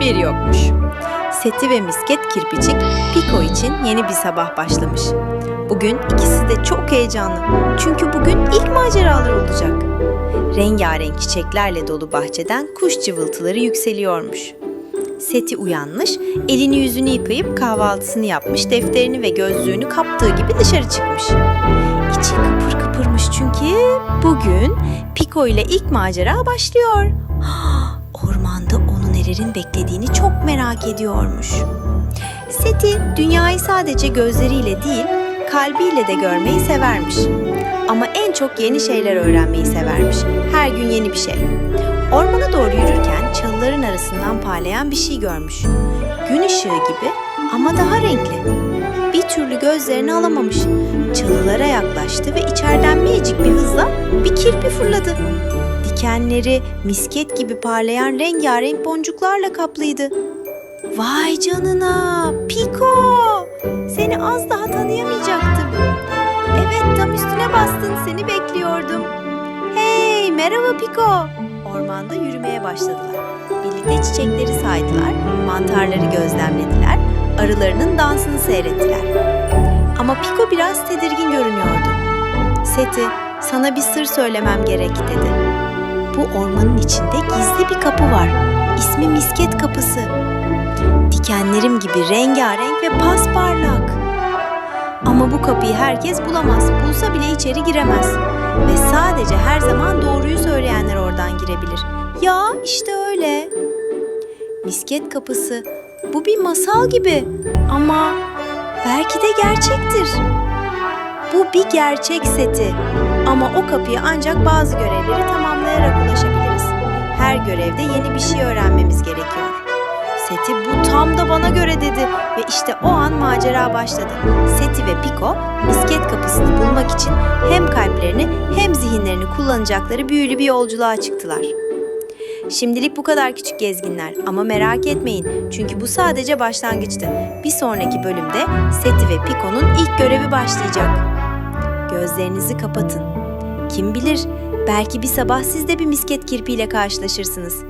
bir yokmuş. Seti ve misket kirpicik Piko için yeni bir sabah başlamış. Bugün ikisi de çok heyecanlı. Çünkü bugün ilk maceralar olacak. Rengarenk çiçeklerle dolu bahçeden kuş cıvıltıları yükseliyormuş. Seti uyanmış, elini yüzünü yıkayıp kahvaltısını yapmış, defterini ve gözlüğünü kaptığı gibi dışarı çıkmış. İçi kıpır kıpırmış çünkü bugün Piko ile ilk macera başlıyor. Ormanda onu nelerin beklediğini çok merak ediyormuş. Seti dünyayı sadece gözleriyle değil, kalbiyle de görmeyi severmiş. Ama en çok yeni şeyler öğrenmeyi severmiş. Her gün yeni bir şey. Ormana doğru yürürken çalıların arasından parlayan bir şey görmüş. Gün ışığı gibi ama daha renkli. Bir türlü gözlerini alamamış. Çalılara yaklaştı ve içeriden minicik bir hızla bir kirpi fırladı. Dikenleri misket gibi parlayan rengarenk boncuklarla kaplıydı. Vay canına! Piko! Seni az daha tanıyamayacaktım. Evet, tam üstüne bastın. Seni bekliyordum. Hey, merhaba Piko! Ormanda yürümeye başladılar. Birlikte çiçekleri saydılar, mantarları gözlemlediler, arılarının dansını seyrettiler. Ama Piko biraz tedirgin görünüyordu. Seti, sana bir sır söylemem gerek dedi. Bu ormanın içinde gizli bir kapı var. İsmi Misket Kapısı. Dikenlerim gibi rengarenk ve pasparlak. Ama bu kapıyı herkes bulamaz. Bulsa bile içeri giremez. Ve sadece her zaman doğruyu söyleyenler oradan girebilir. Ya işte öyle. Misket kapısı. Bu bir masal gibi. Ama belki de gerçektir. Bu bir gerçek seti. Ama o kapıya ancak bazı görevleri. Her görevde yeni bir şey öğrenmemiz gerekiyor. Seti bu tam da bana göre dedi ve işte o an macera başladı. Seti ve Piko misket kapısını bulmak için hem kalplerini hem zihinlerini kullanacakları büyülü bir yolculuğa çıktılar. Şimdilik bu kadar küçük gezginler ama merak etmeyin çünkü bu sadece başlangıçtı. Bir sonraki bölümde Seti ve Piko'nun ilk görevi başlayacak. Gözlerinizi kapatın. Kim bilir belki bir sabah siz de bir misket kirpiyle karşılaşırsınız.